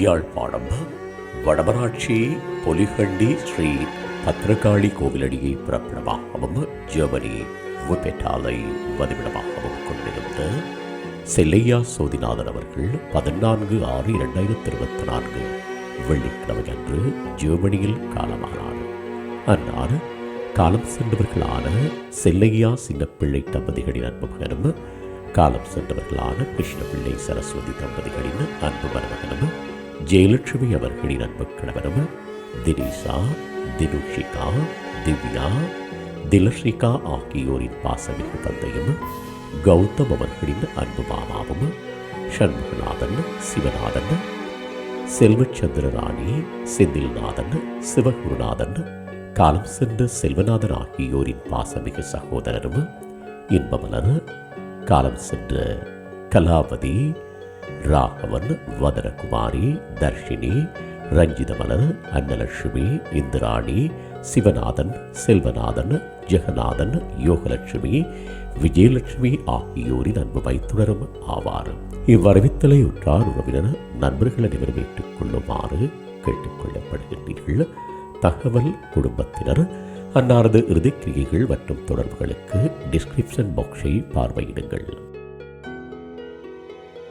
யாழ்ப்பாணம் வடமராட்சி பொலிகண்டி ஸ்ரீ பத்ரகாளி கோவிலடியை பிறப்பிடமாகவும் ஜெர்மனி விபெட்டாலை வதிவிடமாகவும் கொண்டிருந்த செல்லையா சோதிநாதன் அவர்கள் பதினான்கு ஆறு இரண்டாயிரத்தி இருபத்தி நான்கு வெள்ளிக்கிழமை அன்று ஜெர்மனியில் காலமானார். அன்னார் காலம் சென்றவர்களான செல்லையா சின்னப்பிள்ளை தம்பதிகளின் அன்பு மகனும் காலம் சென்றவர்களான கிருஷ்ணபிள்ளை சரஸ்வதி தம்பதிகளின் அன்பு மருமகனும் ஜெயலட்சுமி அவர்களின் அன்பு கணவரும் தினேஷா தினுஷிகா திவ்யா திலஸ்ரிகா ஆகியோரின் பாசமிகு தந்தையும் கௌதம் அவர்களின் அன்பு மாமாவும் சண்முகநாதன் சிவநாதன் செல்வச்சந்திர ராணி செந்தில்நாதன் சிவகுருநாதன் காலம் சென்ற செல்வநாதன் ஆகியோரின் பாசமிகு சகோதரரும் இன்பமலர் காலம் சென்ற கலாவதி ராகவன் வதனகுமாரி தர்ஷினி ரஞ்சிதமலர் அன்னலட்சுமி இந்திராணி சிவநாதன் செல்வநாதன் ஜெகநாதன் யோகலட்சுமி விஜயலட்சுமி ஆகியோரின் அன்பு வைத்துணரும் ஆவார். இவ்வரவித்தலை உற்றார் உறவினர் நண்பர்கள் அனைவரும் ஏற்றுக் கொள்ளுமாறு கேட்டுக்கொள்ளப்படுகின்றீர்கள் தகவல் குடும்பத்தினர் அன்னாரது இறுதிக்கிரியைகள் மற்றும் தொடர்புகளுக்கு டிஸ்கிரிப்ஷன் பாக்ஸை பார்வையிடுங்கள்.